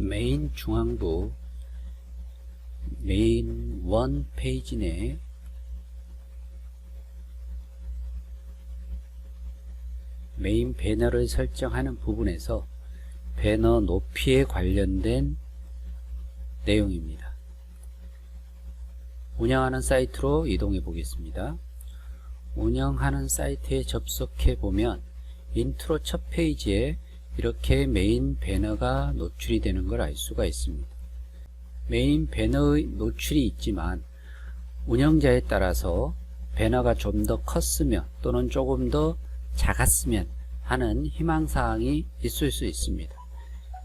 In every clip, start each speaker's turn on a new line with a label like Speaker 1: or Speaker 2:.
Speaker 1: 메인 중앙부 메인 1 페이지 내 메인 배너를 설정하는 부분에서 배너 높이에 관련된 내용입니다. 운영하는 사이트로 이동해 보겠습니다. 운영하는 사이트에 접속해 보면 인트로 첫 페이지에 이렇게 메인 배너가 노출이 되는 걸 알 수가 있습니다. 메인 배너의 노출이 있지만 운영자에 따라서 배너가 좀 더 컸으면 또는 조금 더 작았으면 하는 희망사항이 있을 수 있습니다.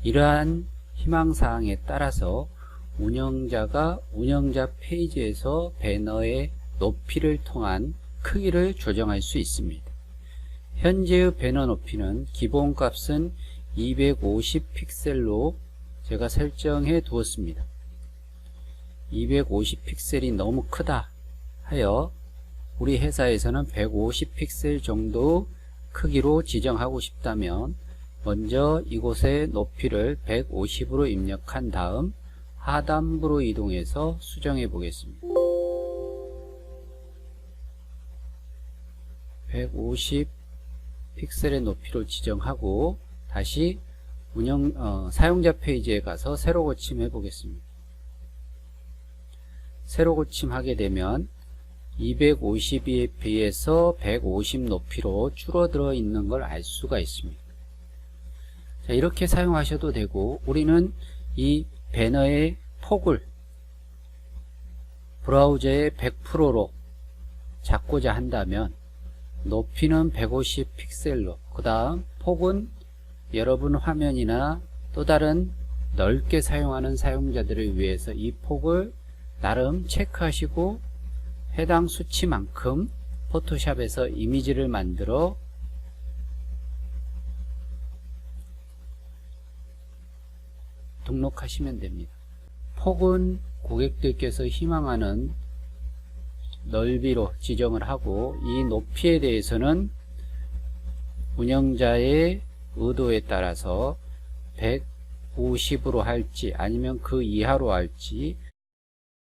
Speaker 1: 이러한 희망사항에 따라서 운영자가 운영자 페이지에서 배너의 높이를 통한 크기를 조정할 수 있습니다. 현재의 배너 높이는 기본값은 250 픽셀로 제가 설정해 두었습니다. 250 픽셀이 너무 크다 하여 우리 회사에서는 150 픽셀 정도 크기로 지정하고 싶다면 먼저 이곳의 높이를 150으로 입력한 다음 하단부로 이동해서 수정해 보겠습니다. 150 픽셀의 높이로 지정하고 다시 운영 어, 사용자 페이지에 가서 새로 고침 해 보겠습니다. 새로 고침하게 되면 252에 비해서 150 높이로 줄어들어 있는 걸 알 수가 있습니다. 자, 이렇게 사용하셔도 되고 우리는 이 배너의 폭을 브라우저의 100%로 잡고자 한다면 높이는 150 픽셀로 그 다음 폭은 여러분 화면이나 또 다른 넓게 사용하는 사용자들을 위해서 이 폭을 나름 체크하시고 해당 수치만큼 포토샵에서 이미지를 만들어 등록하시면 됩니다. 폭은 고객들께서 희망하는 넓이로 지정을 하고 이 높이에 대해서는 운영자의 의도에 따라서 150으로 할지 아니면 그 이하로 할지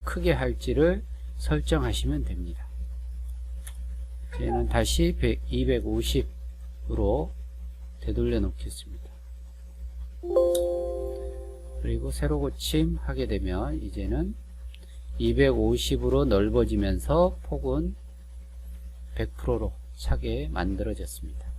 Speaker 1: 크게 할지를 설정하시면 됩니다. 저는 다시 250으로 되돌려 놓겠습니다. 그리고 새로 고침 하게 되면 이제는 250으로 넓어지면서 폭은 100%로 차게 만들어졌습니다.